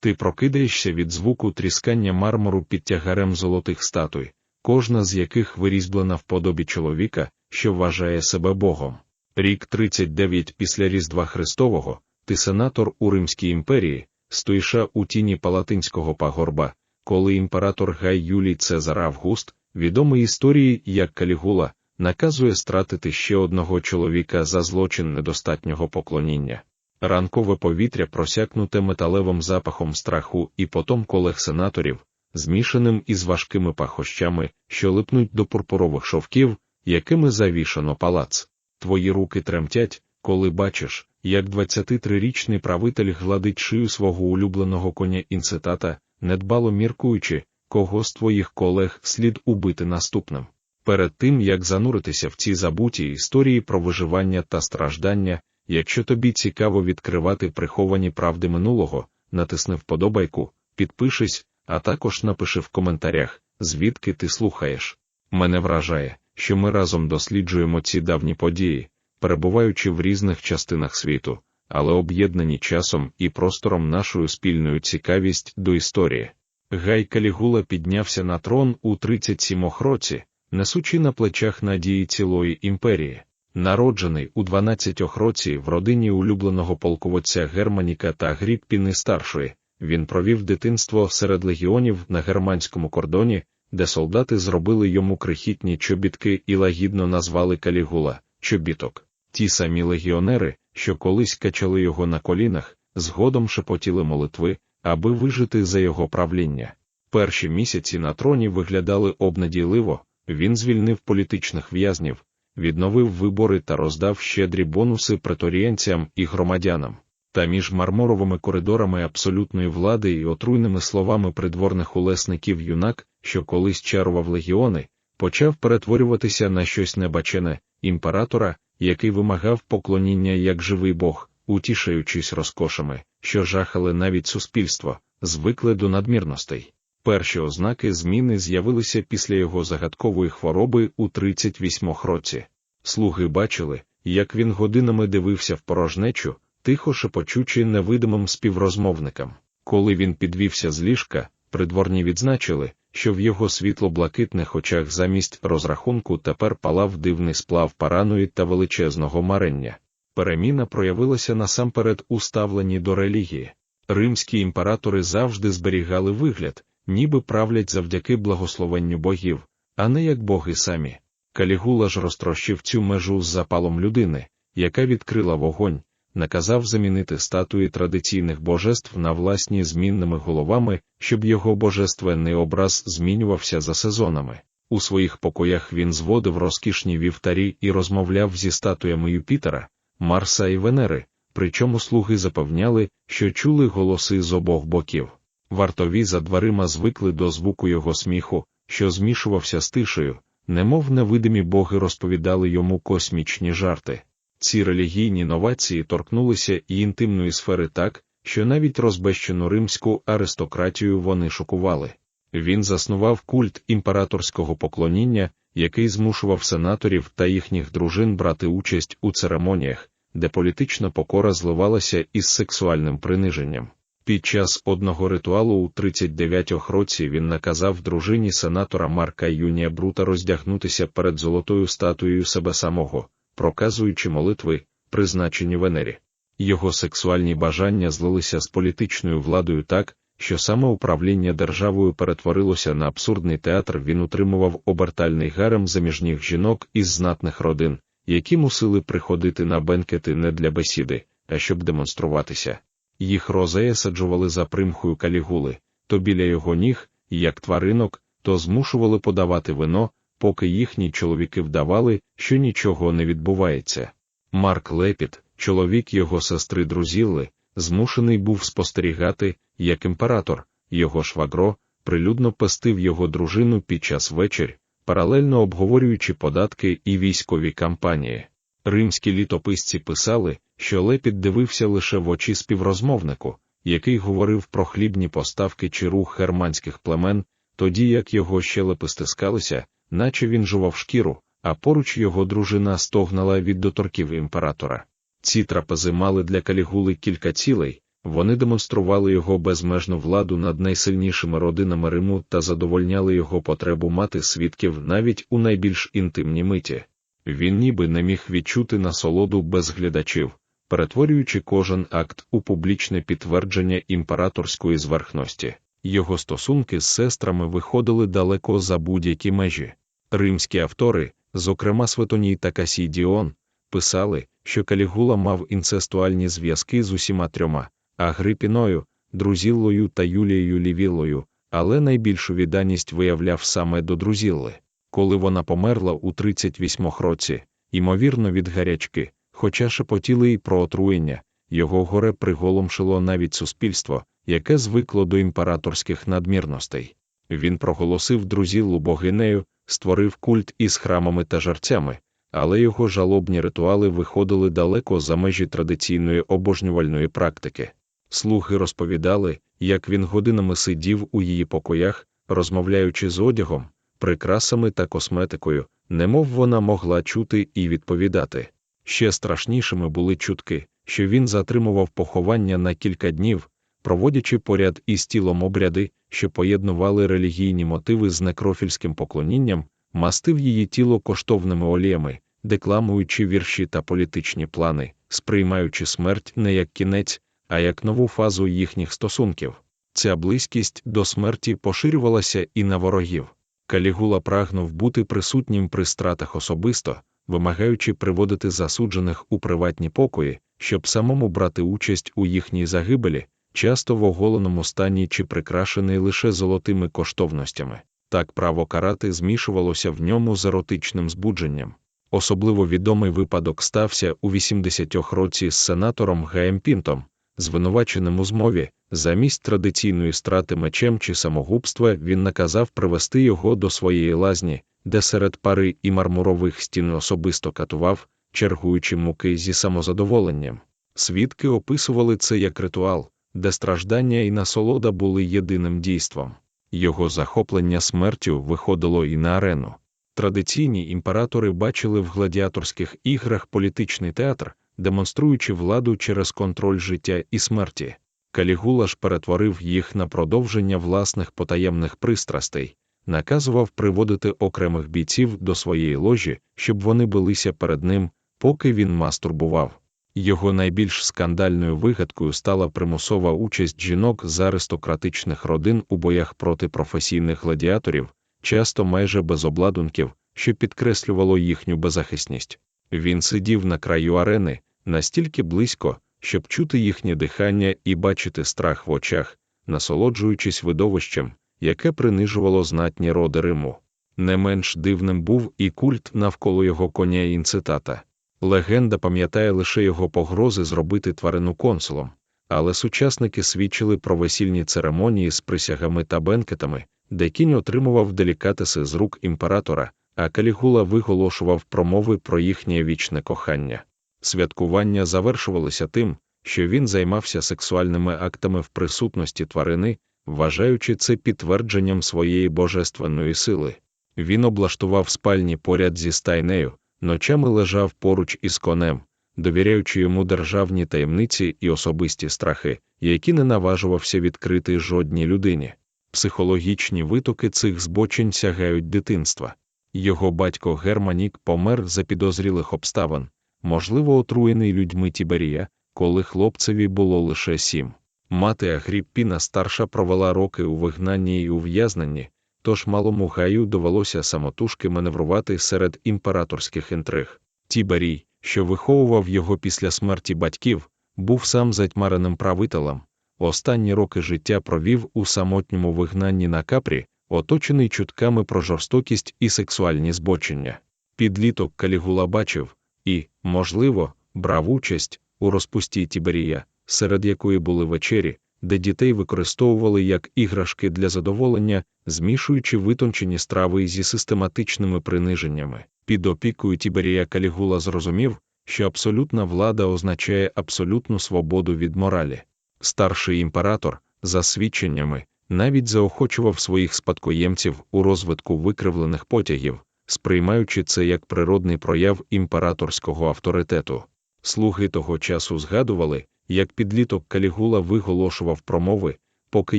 Ти прокидаєшся від звуку тріскання мармуру під тягарем золотих статуй, кожна з яких вирізблена в подобі чоловіка, що вважає себе Богом. Рік 39 після Різдва Христового, ти сенатор у Римській імперії, стоїша у тіні палатинського пагорба, коли імператор Гай Юлій Цезар Август, відомий історії як Калігула, наказує стратити ще одного чоловіка за злочин недостатнього поклоніння. Ранкове повітря просякнуте металевим запахом страху і потом колег сенаторів, змішаним із важкими пахощами, що липнуть до пурпурових шовків, якими завішано палац. Твої руки тремтять, коли бачиш, як 23-річний правитель гладить шию свого улюбленого коня інцитата, недбало міркуючи, кого з твоїх колег слід убити наступним. Перед тим як зануритися в ці забуті історії про виживання та страждання, якщо тобі цікаво відкривати приховані правди минулого, натисни вподобайку, підпишись, а також напиши в коментарях, звідки ти слухаєш. Мене вражає, що ми разом досліджуємо ці давні події, перебуваючи в різних частинах світу, але об'єднані часом і простором нашою спільною цікавість до історії. Гай Калігула піднявся на трон у 37 році, несучи на плечах надії цілої імперії. Народжений у 12 році в родині улюбленого полководця Германіка та Гріппіни старшої, він провів дитинство серед легіонів на германському кордоні, де солдати зробили йому крихітні чобітки і лагідно назвали Калігула чобіток. Ті самі легіонери, що колись качали його на колінах, згодом шепотіли молитви, аби вижити за його правління. Перші місяці на троні виглядали обнадійливо, він звільнив політичних в'язнів, відновив вибори та роздав щедрі бонуси преторієнцям і громадянам. Та між мармуровими коридорами абсолютної влади і отруйними словами придворних улесників юнак, що колись чарував легіони, почав перетворюватися на щось небачене, імператора, який вимагав поклоніння як живий Бог, утішаючись розкошами, що жахали навіть суспільство, звикли до надмірностей. Перші ознаки зміни з'явилися після його загадкової хвороби у 38 році. Слуги бачили, як він годинами дивився в порожнечу, тихо шепочучи невидимим співрозмовникам. Коли він підвівся з ліжка, придворні відзначили, що в його світло-блакитних очах замість розрахунку тепер палав дивний сплав параної та величезного марення. Переміна проявилася насамперед у ставленні до релігії. Римські імператори завжди зберігали вигляд, ніби правлять завдяки благословенню богів, а не як боги самі. Калігула ж розтрощив цю межу з запалом людини, яка відкрила вогонь, наказав замінити статуї традиційних божеств на власні змінними головами, щоб його божественний образ змінювався за сезонами. У своїх покоях він зводив розкішні вівтарі і розмовляв зі статуями Юпітера, Марса і Венери, причому слуги запевняли, що чули голоси з обох боків. Вартові за дверима звикли до звуку його сміху, що змішувався з тишею, немов невидимі боги розповідали йому космічні жарти. Ці релігійні новації торкнулися і інтимної сфери так, що навіть розбещену римську аристократію вони шокували. Він заснував культ імператорського поклоніння, який змушував сенаторів та їхніх дружин брати участь у церемоніях, де політична покора зливалася із сексуальним приниженням. Під час одного ритуалу у 39 році він наказав дружині сенатора Марка Юнія Брута роздягнутися перед золотою статуєю себе самого, проказуючи молитви, призначені Венері. Його сексуальні бажання злилися з політичною владою так, що саме управління державою перетворилося на абсурдний театр. Він утримував обертальний гарем заміжніх жінок із знатних родин, які мусили приходити на бенкети не для бесіди, а щоб демонструватися. Їх розея саджували за примхою калігули, то біля його ніг, як тваринок, то змушували подавати вино, поки їхні чоловіки вдавали, що нічого не відбувається. Марк Лепіт, чоловік його сестри Друзілли, змушений був спостерігати, як імператор, його швагро, прилюдно пестив його дружину під час вечір, паралельно обговорюючи податки і військові кампанії. Римські літописці писали, що Лепіт дивився лише в очі співрозмовнику, який говорив про хлібні поставки чи рух германських племен, тоді як його щелепи стискалися, наче він жував шкіру, а поруч його дружина стогнала від доторків імператора. Ці трапези мали для калігули кілька цілей, Вони демонстрували його безмежну владу над найсильнішими родинами Риму та задовольняли його потребу мати свідків навіть у найбільш інтимній миті. Він ніби не міг відчути насолоду без глядачів, перетворюючи кожен акт у публічне підтвердження імператорської зверхності. Його стосунки з сестрами виходили далеко за будь-які межі. Римські автори, зокрема Светоній та Касій Діон, писали, що Калігула мав інцестуальні зв'язки з усіма трьома Агрипіною, Друзіллою та Юлією Лівіллою, але найбільшу відданість виявляв саме до Друзілли. Коли вона померла у 38 році, ймовірно, від гарячки, хоча шепотіли й про отруєння, його горе приголомшило навіть суспільство, яке звикло до імператорських надмірностей. Він проголосив Друзіллу богинею, створив культ із храмами та жарцями, але його жалобні ритуали виходили далеко за межі традиційної обожнювальної практики. Слуги розповідали, як він годинами сидів у її покоях, розмовляючи з одягом, прикрасами та косметикою, немов вона могла чути і відповідати. Ще страшнішими були чутки, що він затримував поховання на кілька днів, проводячи поряд із тілом обряди, що поєднували релігійні мотиви з некрофільським поклонінням, мастив її тіло коштовними оліями, декламуючи вірші та політичні плани, сприймаючи смерть не як кінець, а як нову фазу їхніх стосунків. Ця близькість до смерті поширювалася і на ворогів. Калігула прагнув бути присутнім при стратах особисто, вимагаючи приводити засуджених у приватні покої, щоб самому брати участь у їхній загибелі, часто в оголеному стані чи прикрашений лише золотими коштовностями. Так право карати змішувалося в ньому з еротичним збудженням. Особливо відомий випадок стався у 80 році з сенатором Гаєм Пінтом, звинуваченим у змові, замість традиційної страти мечем чи самогубства він наказав привести його до своєї лазні, де серед пари і мармурових стін особисто катував, чергуючи муки зі самозадоволенням. Свідки описували це як ритуал, де страждання і насолода були єдиним дійством. Його захоплення смертю виходило і на арену. Традиційні імператори бачили в гладіаторських іграх політичний театр, демонструючи владу через контроль життя і смерті. Калігула ж перетворив їх на продовження власних потаємних пристрастей, наказував приводити окремих бійців до своєї ложі, щоб вони билися перед ним, поки він мастурбував. Його найбільш скандальною вигадкою стала примусова участь жінок з аристократичних родин у боях проти професійних гладіаторів, часто майже без обладунків, що підкреслювало їхню беззахисність. Він сидів на краю арени, настільки близько, щоб чути їхнє дихання і бачити страх в очах, насолоджуючись видовищем, яке принижувало знатні роди Риму. Не менш дивним був і культ навколо його коня інцитата. Легенда пам'ятає лише його погрози зробити тварину консулом, але сучасники свідчили про весільні церемонії з присягами та бенкетами, де кінь отримував делікатеси з рук імператора, а Калігула виголошував промови про їхнє вічне кохання. Святкування завершувалося тим, що він займався сексуальними актами в присутності тварини, вважаючи це підтвердженням своєї божественної сили. Він облаштував спальні поряд зі стайнею, ночами лежав поруч із конем, довіряючи йому державні таємниці і особисті страхи, які не наважувався відкрити жодній людині. Психологічні витоки цих збочень сягають дитинства. Його батько Германік помер за підозрілих обставин, можливо, отруєний людьми Тіберія, коли хлопцеві було лише сім. Мати Агріппіна старша провела роки у вигнанні і ув'язненні, тож малому гаю довелося самотужки маневрувати серед імператорських інтриг. Тіберій, що виховував його після смерті батьків, був сам затьмареним правителем. Останні роки життя провів у самотньому вигнанні на капрі, оточений чутками про жорстокість і сексуальні збочення. Підліток Калігула бачив і, можливо, брав участь у розпусті Тіберія, серед якої були вечері, де дітей використовували як іграшки для задоволення, змішуючи витончені страви зі систематичними приниженнями. Під опікою Тіберія Калігула зрозумів, що абсолютна влада означає абсолютну свободу від моралі. Старший імператор, за свідченнями, навіть заохочував своїх спадкоємців у розвитку викривлених потягів, сприймаючи це як природний прояв імператорського авторитету. Слуги того часу згадували, як підліток Калігула виголошував промови, поки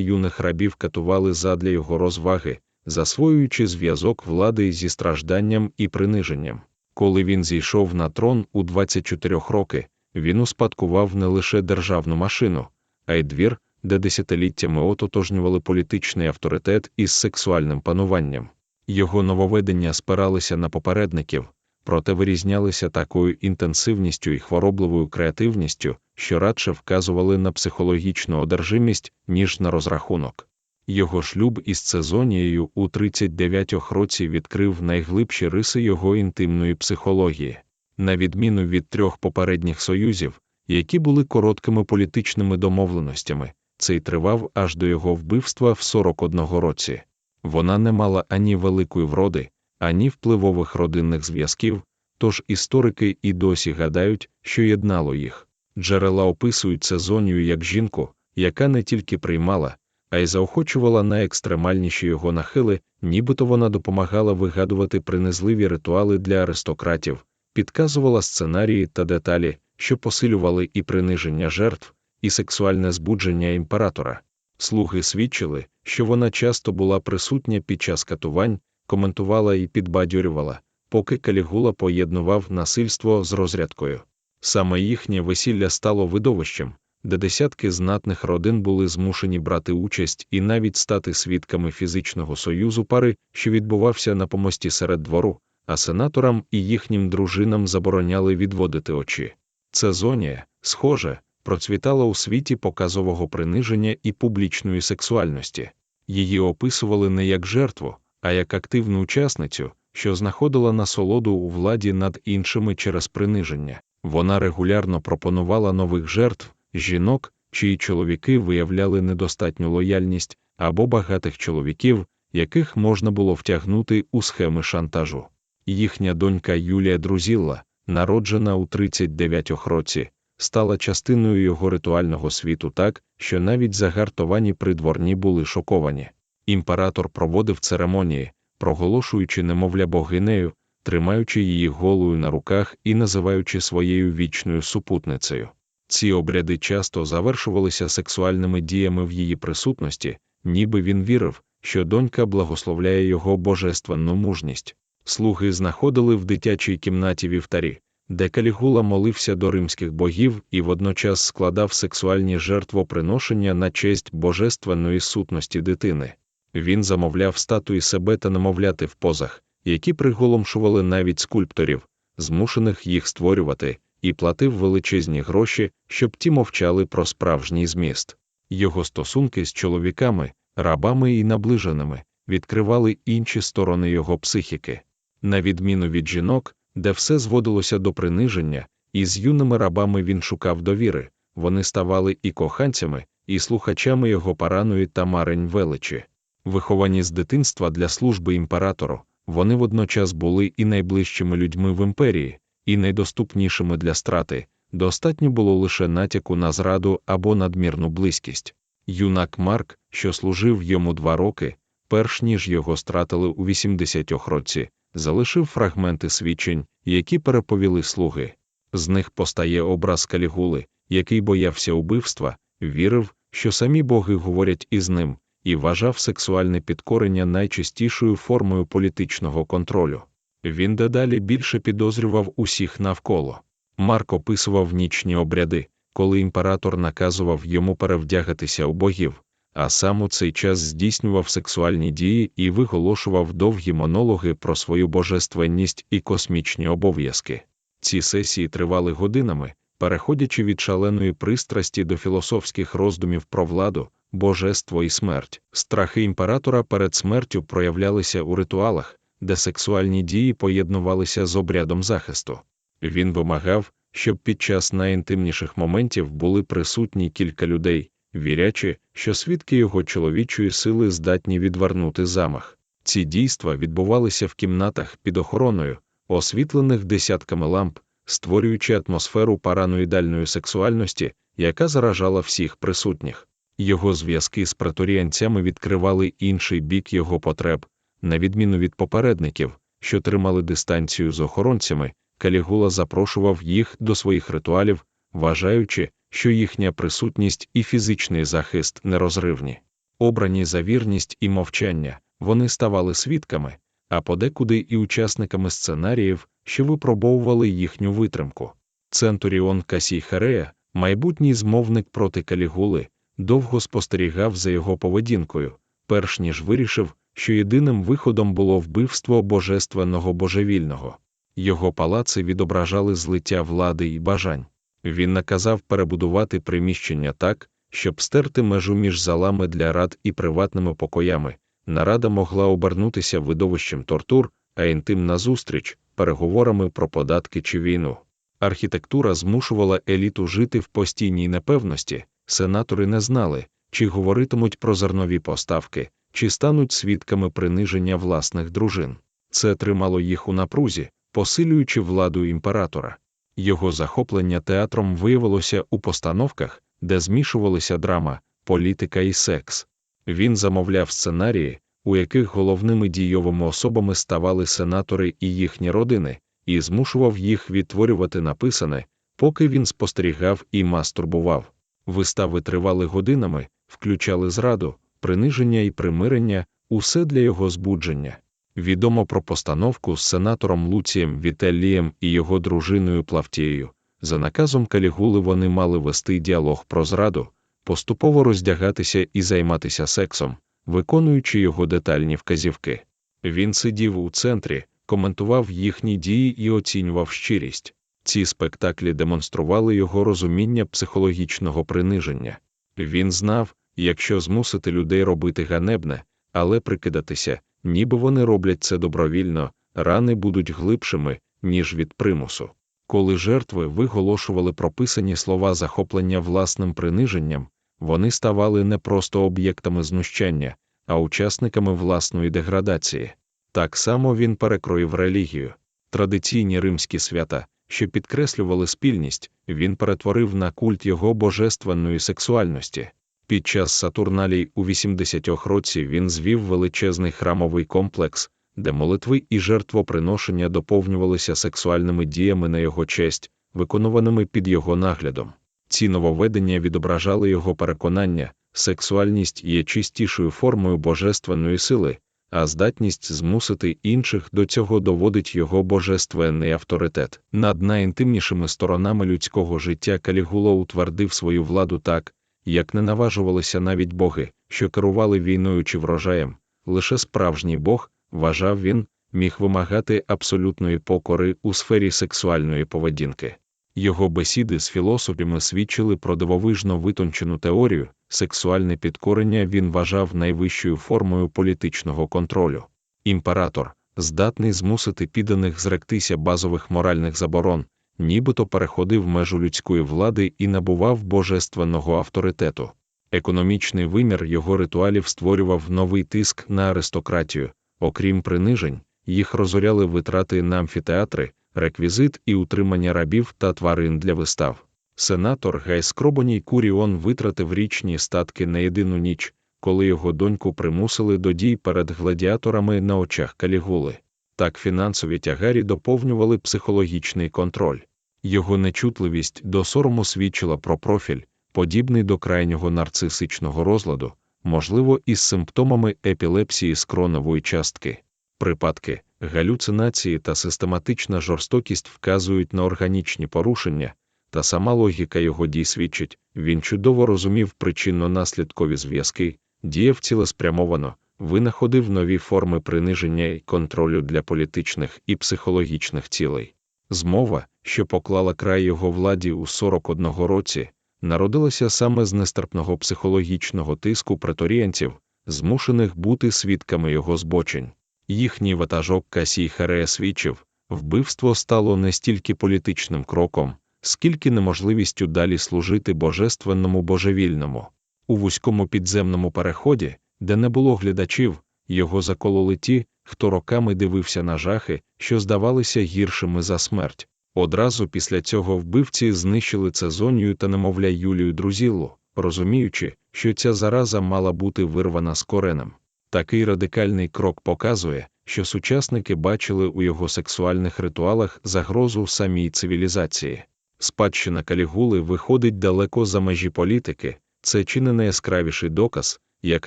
юних рабів катували задля його розваги, засвоюючи зв'язок влади зі стражданням і приниженням. Коли він зійшов на трон у 24 роки, він успадкував не лише державну машину, а й двір, де десятиліттями ототожнювали політичний авторитет із сексуальним пануванням. Його нововведення спиралися на попередників, проте вирізнялися такою інтенсивністю і хворобливою креативністю, що радше вказували на психологічну одержимість, ніж на розрахунок. Його шлюб із Цезонією у 39 році відкрив найглибші риси його інтимної психології. На відміну від трьох попередніх союзів, які були короткими політичними домовленостями, цей тривав аж до його вбивства в 41 році. Вона не мала ані великої вроди, ані впливових родинних зв'язків, тож історики і досі гадають, що єднало їх. Джерела описують Цезонію як жінку, яка не тільки приймала, а й заохочувала найекстремальніші його нахили, нібито вона допомагала вигадувати принизливі ритуали для аристократів, підказувала сценарії та деталі, що посилювали і приниження жертв, і сексуальне збудження імператора. Слуги свідчили, що вона часто була присутня під час катувань, коментувала і підбадьорювала, поки Калігула поєднував насильство з розрядкою. Саме їхнє весілля стало видовищем, де десятки знатних родин були змушені брати участь і навіть стати свідками фізичного союзу пари, що відбувався на помості серед двору, а сенаторам і їхнім дружинам забороняли відводити очі. Цезонія, схоже, процвітала у світі показового приниження і публічної сексуальності. Її описували не як жертву, а як активну учасницю, що знаходила насолоду у владі над іншими через приниження. Вона регулярно пропонувала нових жертв, жінок, чиї чоловіки виявляли недостатню лояльність, або багатих чоловіків, яких можна було втягнути у схеми шантажу. Їхня донька Юлія Друзілла, народжена у 39 році, стала частиною його ритуального світу так, що навіть загартовані придворні були шоковані. Імператор проводив церемонії, проголошуючи немовля богинею, тримаючи її голою на руках і називаючи своєю вічною супутницею. Ці обряди часто завершувалися сексуальними діями в її присутності, ніби він вірив, що донька благословляє його божественну мужність. Слуги знаходили в дитячій кімнаті вівтарі, де Калігула молився до римських богів і водночас складав сексуальні жертвоприношення на честь божественної сутності дитини. Він замовляв статуї себе та немовляти в позах, які приголомшували навіть скульпторів, змушених їх створювати, і платив величезні гроші, щоб ті мовчали про справжній зміст. Його стосунки з чоловіками, рабами і наближеними відкривали інші сторони його психіки. На відміну від жінок, де все зводилося до приниження, і з юними рабами він шукав довіри, вони ставали і коханцями, і слухачами його параної та марень величі. Виховані з дитинства для служби імператору, вони водночас були і найближчими людьми в імперії, і найдоступнішими для страти, достатньо було лише натяку на зраду або надмірну близькість. Юнак Марк, що служив йому два роки, перш ніж його стратили у 80 році, залишив фрагменти свідчень, які переповіли слуги. З них постає образ калігули, який боявся убивства, вірив, що самі боги говорять із ним, і вважав сексуальне підкорення найчастішою формою політичного контролю. Він дедалі більше підозрював усіх навколо. Марк описував нічні обряди, коли імператор наказував йому перевдягатися у богів, а сам у цей час здійснював сексуальні дії і виголошував довгі монологи про свою божественність і космічні обов'язки. Ці сесії тривали годинами, переходячи від шаленої пристрасті до філософських роздумів про владу, божество і смерть. Страхи імператора перед смертю проявлялися у ритуалах, де сексуальні дії поєднувалися з обрядом захисту. Він вимагав, щоб під час найінтимніших моментів були присутні кілька людей, вірячи, що свідки його чоловічої сили здатні відвернути замах. Ці дійства відбувалися в кімнатах під охороною, освітлених десятками ламп, створюючи атмосферу параноїдальної сексуальності, яка заражала всіх присутніх. Його зв'язки з преторіанцями відкривали інший бік його потреб, на відміну від попередників, що тримали дистанцію з охоронцями, Калігула запрошував їх до своїх ритуалів, вважаючи, що їхня присутність і фізичний захист нерозривні. Обрані за вірність і мовчання, вони ставали свідками, а подекуди і учасниками сценаріїв, що випробовували їхню витримку. Центуріон Касій Херея, майбутній змовник проти Калігули, довго спостерігав за його поведінкою, перш ніж вирішив, що єдиним виходом було вбивство божественного божевільного. Його палаци відображали злиття влади і бажань. Він наказав перебудувати приміщення так, щоб стерти межу між залами для рад і приватними покоями. Нарада могла обернутися видовищем тортур, а інтимна зустріч переговорами про податки чи війну. Архітектура змушувала еліту жити в постійній непевності, сенатори не знали, чи говоритимуть про зернові поставки, чи стануть свідками приниження власних дружин. Це тримало їх у напрузі, посилюючи владу імператора. Його захоплення театром виявилося у постановках, де змішувалися драма, політика і секс. Він замовляв сценарії, у яких головними дійовими особами ставали сенатори і їхні родини, і змушував їх відтворювати написане, поки він спостерігав і мастурбував. Вистави тривали годинами, включали зраду, приниження і примирення, усе для його збудження. Відомо про постановку з сенатором Луцієм Вітелієм і його дружиною Плавтією. За наказом Калігули вони мали вести діалог про зраду, поступово роздягатися і займатися сексом, виконуючи його детальні вказівки. Він сидів у центрі, коментував їхні дії і оцінював щирість. Ці спектаклі демонстрували його розуміння психологічного приниження. Він знав, якщо змусити людей робити ганебне, але прикидатися, ніби вони роблять це добровільно, рани будуть глибшими, ніж від примусу. Коли жертви виголошували прописані слова захоплення власним приниженням, вони ставали не просто об'єктами знущання, а учасниками власної деградації. Так само він перекроїв релігію. Традиційні римські свята, що підкреслювали спільність, він перетворив на культ його божественної сексуальності. Під час Сатурналій у 80 році він звів величезний храмовий комплекс, де молитви і жертвоприношення доповнювалися сексуальними діями на його честь, виконуваними під його наглядом. Ці нововведення відображали його переконання, сексуальність є чистішою формою божественної сили, а здатність змусити інших до цього доводить його божественний авторитет. Над найінтимнішими сторонами людського життя Калігула утвердив свою владу так, як не наважувалися навіть боги, що керували війною чи врожаєм, лише справжній Бог, вважав він, міг вимагати абсолютної покори у сфері сексуальної поведінки. Його бесіди з філософами свідчили про дивовижно витончену теорію, сексуальне підкорення він вважав найвищою формою політичного контролю. Імператор, здатний змусити підданих зректися базових моральних заборон, нібито переходив межу людської влади і набував божественного авторитету. Економічний вимір його ритуалів створював новий тиск на аристократію, окрім принижень, їх розоряли витрати на амфітеатри, реквізит і утримання рабів та тварин для вистав. Сенатор Гай Скробоній Куріон витратив річні статки на єдину ніч, коли його доньку примусили до дій перед гладіаторами на очах калігули. Так фінансові тягарі доповнювали психологічний контроль. Його нечутливість до сорому свідчила про профіль, подібний до крайнього нарцисичного розладу, можливо, із симптомами епілепсії скронової частки. Припадки, галюцинації та систематична жорстокість вказують на органічні порушення, та сама логіка його дій свідчить, він чудово розумів причинно-наслідкові зв'язки, діяв цілеспрямовано, винаходив нові форми приниження і контролю для політичних і психологічних цілей. Змова, що поклала край його владі у 41 році, народилася саме з нестерпного психологічного тиску преторіянців, змушених бути свідками його збочень. Їхній ватажок Касій Харея свідчив, вбивство стало не стільки політичним кроком, скільки неможливістю далі служити божественному божевільному. У вузькому підземному переході, де не було глядачів, його закололи ті, хто роками дивився на жахи, що здавалися гіршими за смерть. Одразу після цього вбивці знищили Цезонію та немовля Юлію Друзіллу, розуміючи, що ця зараза мала бути вирвана з коренем. Такий радикальний крок показує, що сучасники бачили у його сексуальних ритуалах загрозу самій цивілізації. Спадщина калігули виходить далеко за межі політики, це чи не найяскравіший доказ, як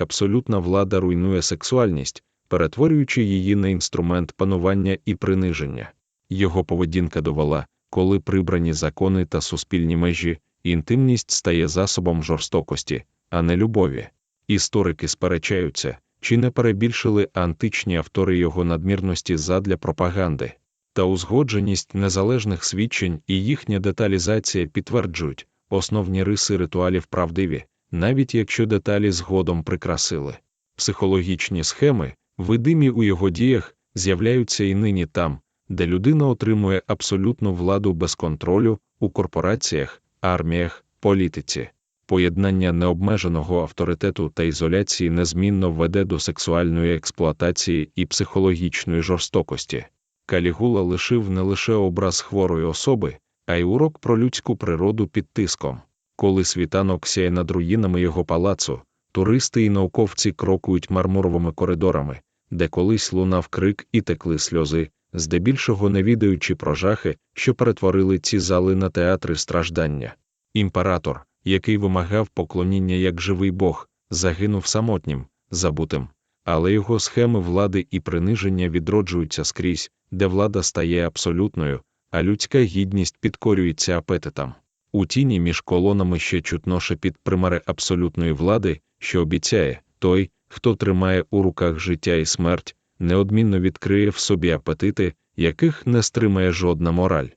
абсолютна влада руйнує сексуальність, перетворюючи її на інструмент панування і приниження. Його поведінка довела, коли прибрані закони та суспільні межі, інтимність стає засобом жорстокості, а не любові. Історики сперечаються, чи не перебільшили античні автори його надмірності задля пропаганди. Та узгодженість незалежних свідчень і їхня деталізація підтверджують, основні риси ритуалів правдиві, навіть якщо деталі згодом прикрасили. Психологічні схеми, видимі у його діях, з'являються і нині там, де людина отримує абсолютну владу без контролю у корпораціях, арміях, політиці. Поєднання необмеженого авторитету та ізоляції незмінно веде до сексуальної експлуатації і психологічної жорстокості. Калігула лишив не лише образ хворої особи, а й урок про людську природу під тиском. Коли світанок сяє над руїнами його палацу, туристи і науковці крокують мармуровими коридорами, де колись лунав крик і текли сльози, здебільшого не відаючи про жахи, що перетворили ці зали на театри страждання. Імператор, який вимагав поклоніння як живий Бог, загинув самотнім, забутим, але його схеми влади і приниження відроджуються скрізь, де влада стає абсолютною, а людська гідність підкорюється апетитам. У тіні між колонами ще чутно шепіт примари абсолютної влади, що обіцяє той, хто тримає у руках життя і смерть, неодмінно відкриє в собі апетити, яких не стримає жодна мораль.